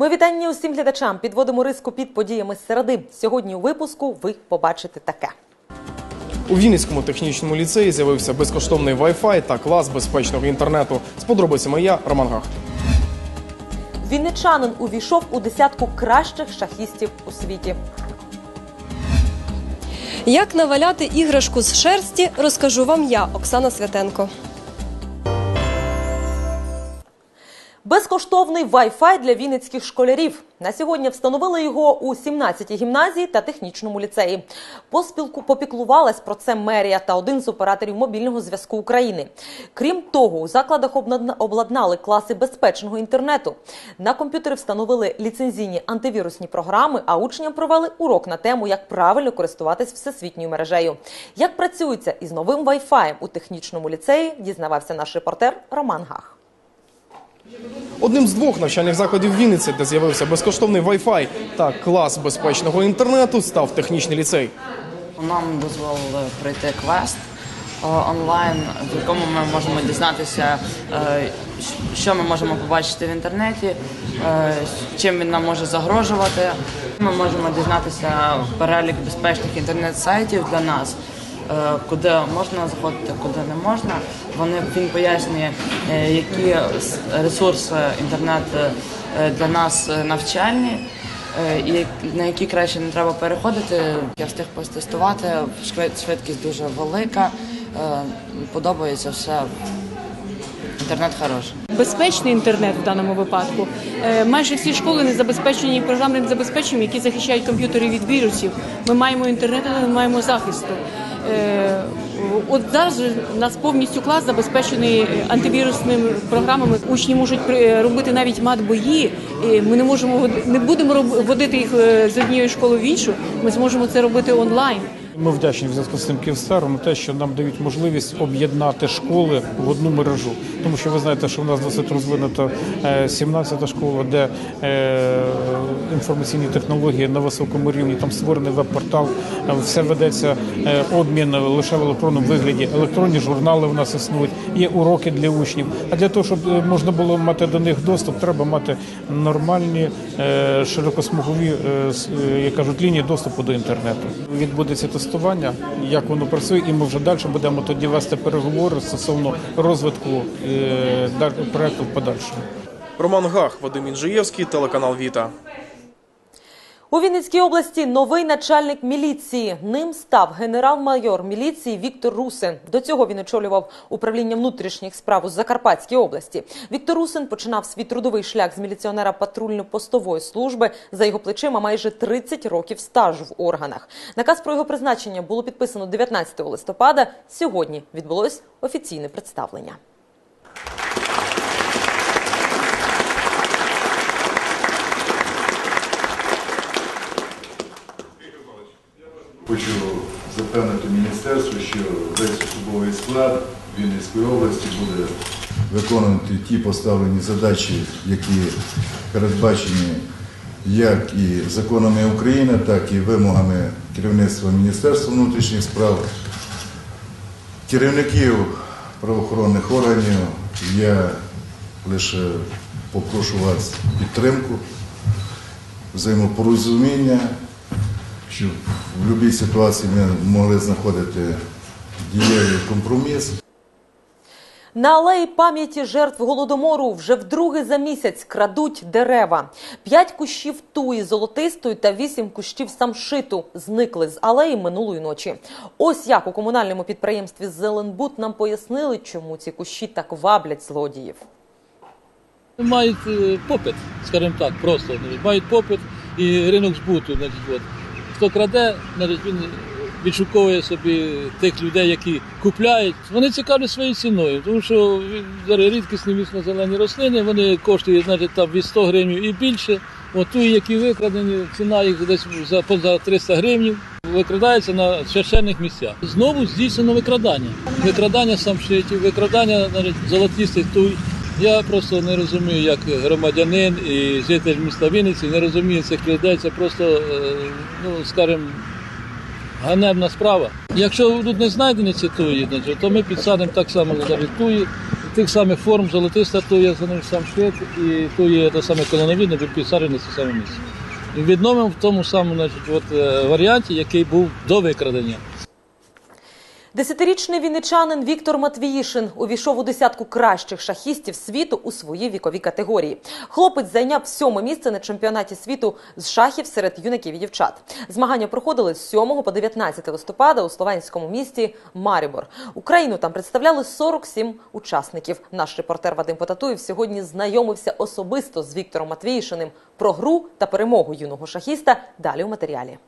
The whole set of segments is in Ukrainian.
Ми вітання усім глядачам. Підводимо риску під подіями з середи. Сьогодні у випуску ви побачите таке. У Вінницькому технічному ліцеї з'явився безкоштовний Wi-Fi та клас безпечного інтернету. З подробицями я Роман Гах. Вінничанин увійшов у десятку кращих шахістів у світі. Як наваляти іграшку з шерсті, розкажу вам я, Оксана Святенко. Безкоштовний Wi-Fi для вінницьких школярів. На сьогодні встановили його у 17-й гімназії та технічному ліцеї. Поспілку попіклувалась про це мерія та один з операторів мобільного зв'язку України. Крім того, у закладах обладна- обладнали класи безпечного інтернету. На комп'ютери встановили ліцензійні антивірусні програми, а учням провели урок на тему, як правильно користуватись всесвітньою мережею. Як працюється із новим Wi-Fi у технічному ліцеї, дізнавався наш репортер Роман Гах. Одним з двох навчальних закладів Вінниці, де з'явився безкоштовний Wi-Fi та клас безпечного інтернету, став технічний ліцей. Нам дозволили пройти квест е, онлайн, в якому ми можемо дізнатися, е, що ми можемо побачити в інтернеті, е, чим він нам може загрожувати. Ми можемо дізнатися перелік безпечних інтернет-сайтів для нас. Е, Куди можна заходити, куди не можна. Вони він пояснює, е, які ресурси інтернет е, для нас навчальні, і на які краще не треба переходити. Я встиг потестувати, швид- швидкість дуже велика, подобається все. Інтернет хороший. безпечний інтернет в даному випадку. Майже всі школи не забезпечені програмним забезпеченням, які захищають комп'ютери від вірусів. Ми маємо інтернет, але не маємо захисту. Е, От зараз нас повністю клас забезпечений антивірусними програмами. Учні можуть робити навіть матбої. Ми не можемо не будемо водити їх е, з однієї школи в іншу. Ми зможемо це робити онлайн. Ми вдячні в зв'язку з цим Київстаром те, що нам дають можливість об'єднати школи в одну мережу. Тому що ви знаєте, що в нас досить розвинута 17-та школа, де е, інформаційні технології на високому рівні, там створений веб-портал, е, все ведеться е, обмін лише в електронному вигляді. Електронні журнали в нас існують, є уроки для учнів. А для того, щоб е, можна було мати до них доступ, треба мати нормальні е, широкосмугові, е, е, як кажуть, лінії доступу до інтернету. Відбудеться тестування, як воно працює, і ми вже далі будемо тоді вести переговори стосовно розвитку е, проекту в подальшому. Роман Гах, Вадим Інжиєвський, телеканал Віта. У Вінницькій області новий начальник міліції. Ним став генерал-майор міліції Віктор Русин. До цього він очолював управління внутрішніх справ у Закарпатській області. Віктор Русин починав свій трудовий шлях з міліціонера патрульно-постової служби. За його плечима майже 30 років стажу в органах. Наказ про його призначення було підписано 19 листопада. Сьогодні відбулось офіційне представлення. Хочу запевнити міністерство, що весь особовий склад Вінницької області буде виконувати ті поставлені задачі, які передбачені як і законами України, так і вимогами керівництва Міністерства внутрішніх справ, керівників правоохоронних органів. Я лише попрошу вас підтримку, взаємопорозуміння щоб в будь-якій ситуації ми могли знаходити дієвий компроміс. На алеї пам'яті жертв голодомору вже вдруге за місяць крадуть дерева. П'ять кущів туї золотистої та вісім кущів самшиту зникли з алеї минулої ночі. Ось як у комунальному підприємстві Зеленбуд нам пояснили, чому ці кущі так ваблять злодіїв. мають е, попит, скажімо так, просто мають попит і ринок збуту. Значить, от. Хто краде, він відшуковує собі тих людей, які купляють. Вони цікавлять своєю ціною, тому що зараз рідкісні вісно зелені рослини, вони коштують значить, там від 100 гривень і більше. От ті, які викрадені, ціна їх десь за поза 300 гривень. Викрадаються на священних місцях. Знову здійснено викрадання. Викрадання самшитів, викрадання навіть золотистих туй. Я просто не розумію, як громадянин і житель міста Вінниці, не розумію цих людей. Це просто, е, ну скажімо, ганебна справа. Якщо тут не знайдені ці туї, то ми підсадимо так само за туї. тих самих форм золотиста, є за ним сам швид, і то є те саме колоновідне, бо підсаджене це саме місце. Відновимо в тому самому значить, от, е, варіанті, який був до викрадення. Десятирічний вінничанин Віктор Матвіїшин увійшов у десятку кращих шахістів світу у своїй віковій категорії. Хлопець зайняв сьоме місце на чемпіонаті світу з шахів серед юнаків і дівчат. Змагання проходили з 7 по 19 листопада у словенському місті Марібор. Україну там представляли 47 учасників. Наш репортер Вадим Потатуєв сьогодні знайомився особисто з Віктором Матвіїшиним про гру та перемогу юного шахіста. Далі у матеріалі.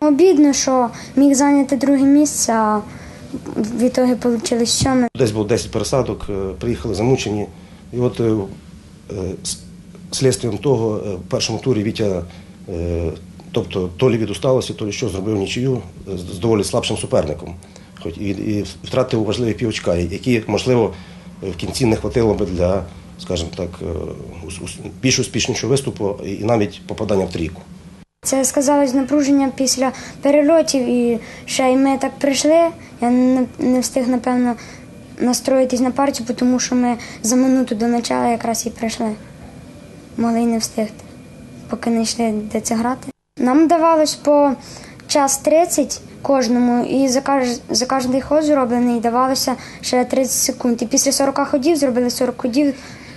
Обідно, що міг зайняти друге місце, а в ітогі вийшло сьоме. Десь було 10 пересадок, е, приїхали замучені. І от е, слідством того, е, в першому турі Вітя, тобто то лі від усталості, то лі що зробив нічию з доволі слабшим суперником. Хоч і, втратив важливі півочка, які, можливо, в кінці не хватило би для, скажімо так, більш успішнішого виступу і навіть попадання в трійку. Це сказалось напруження після перельотів, і ще й ми так прийшли. Я не, встиг, напевно, настроїтись на партію, тому що ми за минуту до начала якраз і прийшли. Могли й не встигти, поки не йшли де це грати. Нам давалось по час 30 кожному, і за, кож, за кожний ход зроблений давалося ще 30 секунд. І після 40 ходів зробили 40 ходів.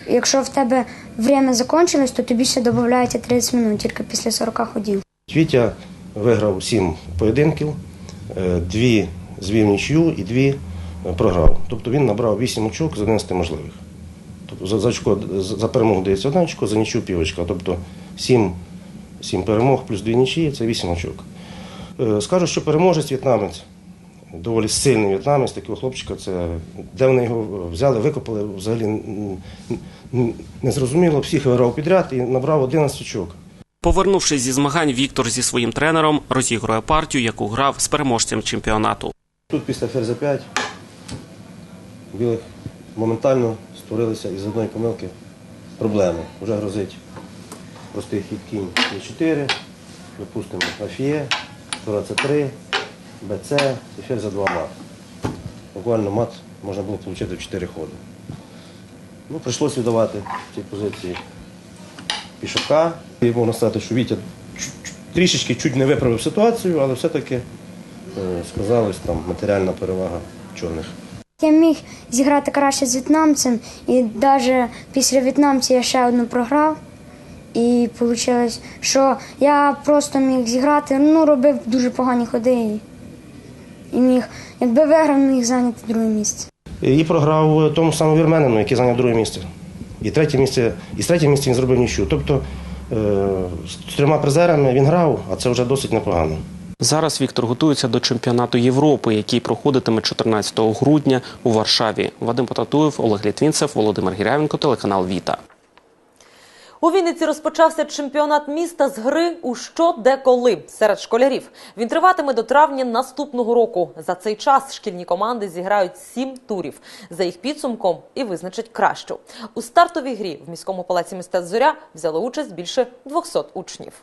Якщо в тебе время закінчилось, то тобі ще додається 30 минут тільки після 40 ходів. Вітя виграв сім поєдинків, е, дві звів нічю і дві е, програв. Тобто він набрав 8 очок з 11 можливих. Тобто за, очко, за перемогу дається одна очко, за нічю півочка. Тобто 7, 7 перемог плюс 2 нічі це 8 очок. Е, Скажу, що переможець в'єтнамець, доволі сильний в'єтнамець, такого хлопчика, це де вони його взяли, викопали, взагалі незрозуміло, всіх виграв підряд і набрав 11 очок. Повернувшись зі змагань, Віктор зі своїм тренером розігрує партію, яку грав з переможцем чемпіонату. Тут після ферзя 5 білих моментально створилися із одної помилки проблеми. Вже грозить простий хід кінь Е4, випустимо Афіє, Тура С3, БЦ і ферзя 2 мат. Буквально мат можна було отримати в 4 ходи. Ну, прийшлося віддавати в цій позиції пішака. І можна сказати, що Вітя трішечки чуть не виправив ситуацію, але все-таки е, сказалась там матеріальна перевага чорних. Я міг зіграти краще з в'єтнамцем, і навіть після в'єтнамця я ще одну програв. І вийшло, що я просто міг зіграти, ну, робив дуже погані ходи. І, міг, якби виграв, міг зайняти друге місце. І програв тому самому вірменину, який зайняв друге місце. І третє місце, і з третє місце він зробив нічого. Тобто е, з трьома призерами він грав, а це вже досить непогано. Зараз Віктор готується до чемпіонату Європи, який проходитиме 14 грудня у Варшаві. Вадим Потатуєв, Олег Літвінцев, Володимир Гірявенко, телеканал Віта. У Вінниці розпочався чемпіонат міста з гри у що де коли серед школярів. Він триватиме до травня наступного року. За цей час шкільні команди зіграють сім турів. За їх підсумком і визначать кращу. У стартовій грі в міському палаці мистецтв зоря взяли участь більше 200 учнів.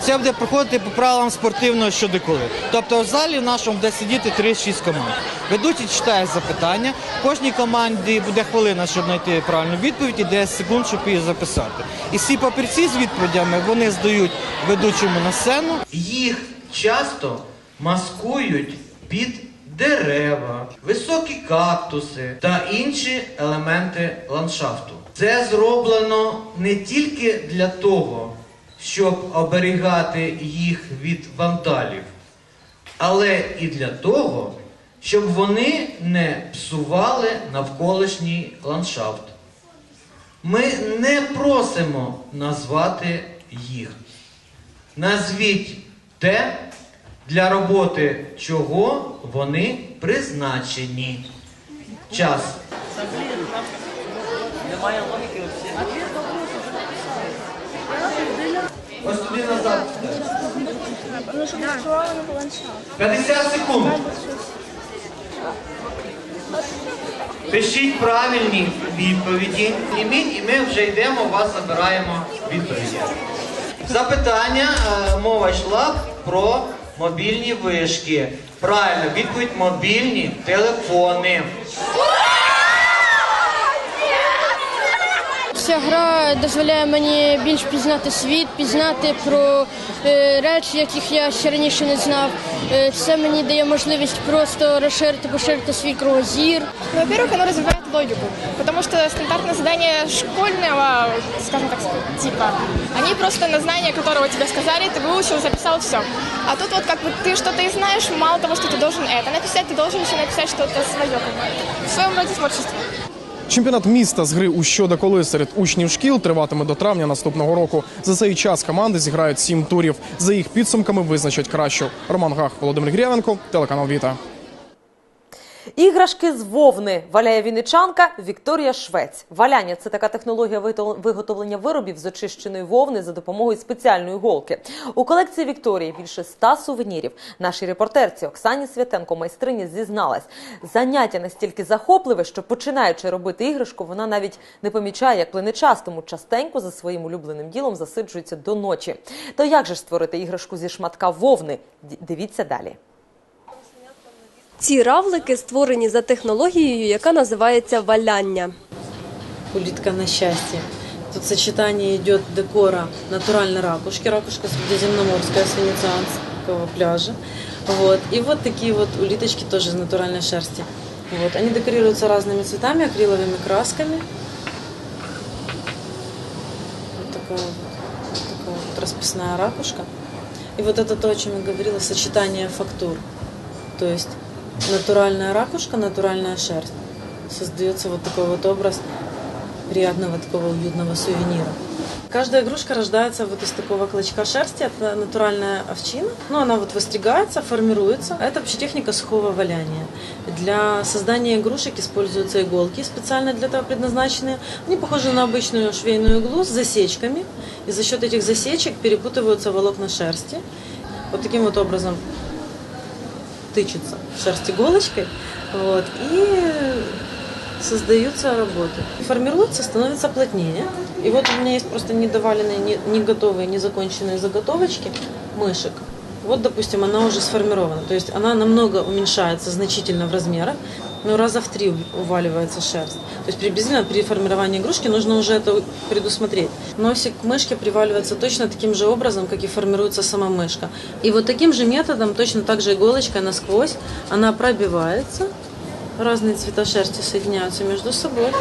Це буде проходити по правилам спортивного щодеколи. Тобто в залі нашому буде сидіти 36 команд. Ведучий читає запитання. Кожній команді буде хвилина, щоб знайти правильну відповідь, і 10 секунд, щоб її записати. І всі папірці з відповідями вони здають ведучому на сцену. Їх часто маскують під дерева, високі кактуси та інші елементи ландшафту. Це зроблено не тільки для того, щоб оберігати їх від вандалів, але і для того, щоб вони не псували навколишній ландшафт. Ми не просимо назвати їх. Назвіть те, для роботи чого вони призначені. Час. Ось туди назад. 50 секунд. Пишіть правильні відповіді. Іміть, і ми вже йдемо, вас забираємо відповіді. Запитання, е, мова йшла про мобільні вишки. Правильно, відповідь мобільні телефони. ця гра дозволяє мені більш пізнати світ, пізнати про е, речі, яких я ще раніше не знав. Е, це мені дає можливість просто розширити, поширити свій кругозір. Ну, Во-первых, оно развивает логику, потому что стандартные задания школьного, скажем так, типа, они просто на знание, которого тебе сказали, ты выучил, записал, все. А тут вот как бы ты что-то и знаешь, мало того, что ты должен это написать, ты должен еще написать что-то свое, как бы, в своем роде творчество. Чемпіонат міста з гри у що да коли серед учнів шкіл триватиме до травня наступного року. За цей час команди зіграють сім турів. За їх підсумками визначать кращу. Роман Гах, Володимир Грявенко, телеканал Віта. Іграшки з вовни валяє вінничанка Вікторія Швець. Валяння це така технологія виготовлення виробів з очищеної вовни за допомогою спеціальної голки. У колекції Вікторії більше ста сувенірів. Нашій репортерці Оксані Святенко майстриня зізналась. Заняття настільки захопливе, що починаючи робити іграшку, вона навіть не помічає, як плине час, тому частенько за своїм улюбленим ділом засиджується до ночі. То як же створити іграшку зі шматка вовни? Дивіться далі. Ці равлики створені за технологією, яка називається валяння. улитка на счастье. Тут сочетание идет декора натуральной ракушки, ракушка средиземноморская с венецианского пляжа. Вот. И вот такие вот улиточки тоже из натуральной шерсти. Вот. Они декорируются разными цветами, акриловыми красками. Вот такая вот, вот такая вот расписная ракушка. И вот это то, о чем я говорила, сочетание фактур. То есть натуральная ракушка, натуральная шерсть. Создается вот такой вот образ приятного такого уютного сувенира. Каждая игрушка рождается вот из такого клочка шерсти, это натуральная овчина. Ну, она вот выстригается, формируется. Это вообще техника сухого валяния. Для создания игрушек используются иголки, специально для этого предназначенные. Они похожи на обычную швейную иглу с засечками. И за счет этих засечек перепутываются волокна шерсти. Вот таким вот образом тычется в шерсть иголочкой. Вот, и создаются работы. Формируется, становится плотнее. И вот у меня есть просто недоваленные, не, не готовые, незаконченные заготовочки мышек. Вот, допустим, она уже сформирована. То есть она намного уменьшается значительно в размерах, но раза в три уваливается шерсть. То есть приблизительно при формировании игрушки нужно уже это предусмотреть. Носик мышки приваливается точно таким же образом, как и формируется сама мышка. И вот таким же методом, точно так же иголочкой насквозь, она пробивается, разные цвета шерсти соединяются между собой.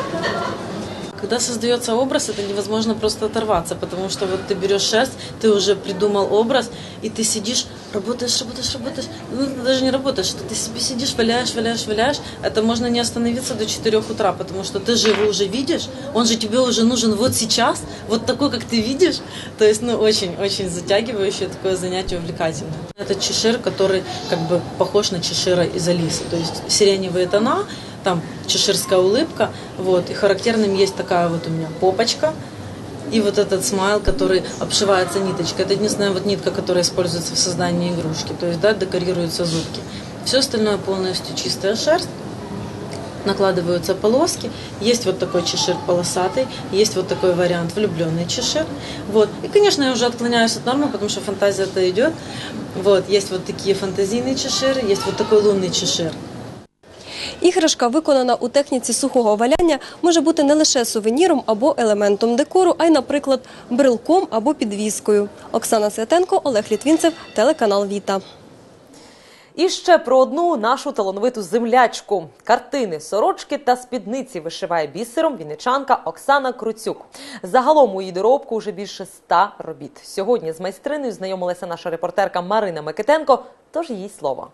Когда создается образ, это невозможно просто оторваться, потому что вот ты берешь шерсть, ты уже придумал образ, и ты сидишь, работаешь, работаешь, работаешь, ну, ты даже не работаешь, что ты себе сидишь, валяешь, валяешь, валяешь, это можно не остановиться до 4 утра, потому что ты же его уже видишь, он же тебе уже нужен вот сейчас, вот такой, как ты видишь, то есть, ну, очень-очень затягивающее такое занятие, увлекательное. Это чешир, который как бы похож на чешира из Алисы, то есть сиреневые тона, там чеширская улыбка, вот, и характерным есть такая вот у меня попочка, и вот этот смайл, который обшивается ниточкой. Это единственная вот нитка, которая используется в создании игрушки, то есть, да, декорируются зубки. Все остальное полностью чистая шерсть, накладываются полоски. Есть вот такой чешир полосатый, есть вот такой вариант влюбленный чешир. Вот. И, конечно, я уже отклоняюсь от нормы, потому что фантазия-то идет. Вот. Есть вот такие фантазийные чеширы, есть вот такой лунный чешир. Іграшка, виконана у техніці сухого валяння, може бути не лише сувеніром або елементом декору, а й, наприклад, брелком або підвіскою. Оксана Святенко, Олег Літвінцев, телеканал Віта. І ще про одну нашу талановиту землячку. Картини, сорочки та спідниці вишиває бісером вінничанка Оксана Круцюк. Загалом у її доробку вже більше ста робіт. Сьогодні з майстриною знайомилася наша репортерка Марина Микитенко. Тож їй слово.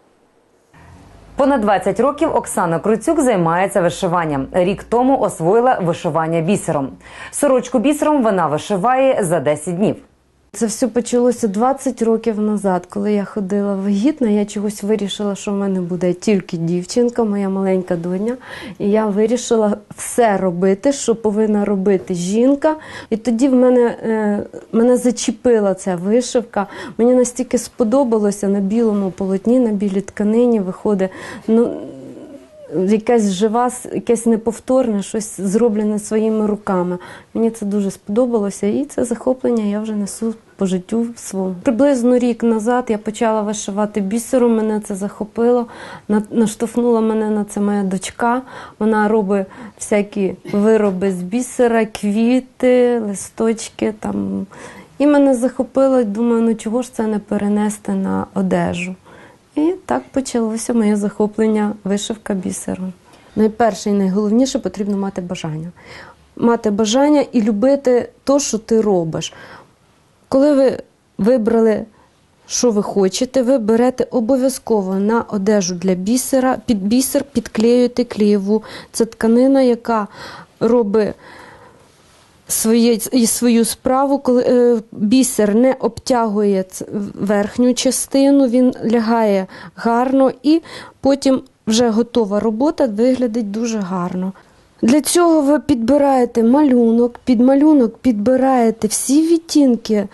Понад 20 років Оксана Круцюк займається вишиванням. Рік тому освоїла вишивання бісером. Сорочку бісером вона вишиває за 10 днів. Це все почалося 20 років назад, коли я ходила вагітна. Я чогось вирішила, що в мене буде тільки дівчинка, моя маленька доня. І я вирішила все робити, що повинна робити жінка. І тоді в мене е, мене зачепила ця вишивка. Мені настільки сподобалося на білому полотні, на білій тканині виходить. Ну, якась жива, якесь неповторне, щось зроблене своїми руками. Мені це дуже сподобалося, і це захоплення я вже несу по життю своєму. Приблизно рік назад я почала вишивати бісером. Мене це захопило. Наштовхнула мене на це моя дочка. Вона робить всякі вироби з бісера, квіти, листочки там. І мене захопило, думаю, ну чого ж це не перенести на одежу. І так почалося моє захоплення вишивка бісером. Найперше і найголовніше потрібно мати бажання. Мати бажання і любити те, що ти робиш. Коли ви вибрали, що ви хочете, ви берете обов'язково на одежу для бісера, під бісер підклеюєте клеєву. Це тканина, яка робить своє, і свою справу, коли е, бісер не обтягує верхню частину, він лягає гарно і потім вже готова робота виглядить дуже гарно. Для цього ви підбираєте малюнок, під малюнок підбираєте всі відтінки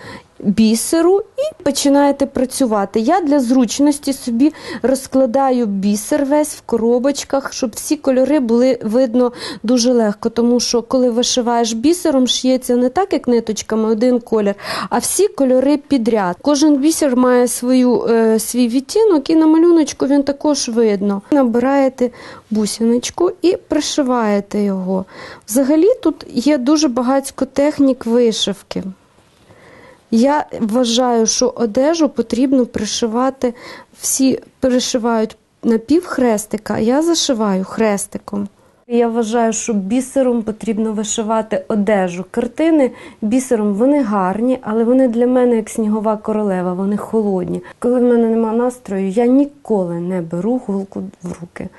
бісеру і починаєте працювати. Я для зручності собі розкладаю бісер весь в коробочках, щоб всі кольори були видно дуже легко. Тому що коли вишиваєш бісером, шиється не так, як ниточками, один колір, а всі кольори підряд. Кожен бісер має свою, е, свій відтінок, і на малюночку він також видно. Набираєте бусиночку і пришиваєте його. Взагалі тут є дуже багатько технік вишивки. Я вважаю, що одежу потрібно пришивати. Всі перешивають на пів хрестика, а я зашиваю хрестиком. Я вважаю, що бісером потрібно вишивати одежу. Картини бісером вони гарні, але вони для мене як снігова королева, вони холодні. Коли в мене немає настрою, я ніколи не беру голку в руки.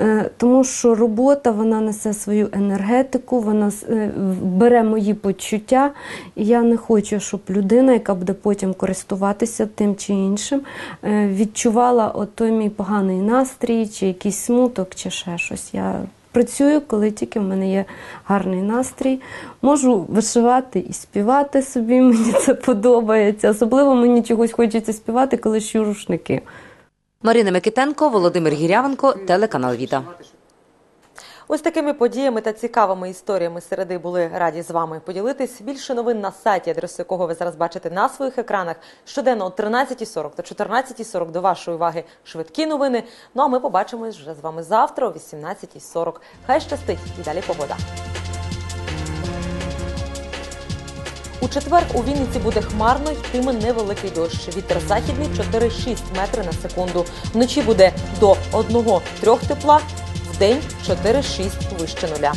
Е, Тому що робота вона несе свою енергетику, вона е, бере мої почуття. Я не хочу, щоб людина, яка буде потім користуватися тим чи іншим, е, відчувала от той мій поганий настрій, чи якийсь смуток, чи ще щось. Я працюю, коли тільки в мене є гарний настрій. Можу вишивати і співати собі, мені це подобається. Особливо мені чогось хочеться співати, коли щу рушники. Марина Микитенко, Володимир Гірявенко, телеканал Віта. Ось такими подіями та цікавими історіями середи були раді з вами поділитись. Більше новин на сайті, адресу якого ви зараз бачите на своїх екранах. Щоденно о 13.40 та 14.40 до вашої уваги швидкі новини. Ну а ми побачимось вже з вами завтра о 18.40. Хай щастить і далі погода. У четвер у Вінниці буде хмарно йтиме невеликий дощ. Вітер західний 4-6 метри на секунду. Вночі буде до 1-3 тепла, в день 4-6 вище нуля.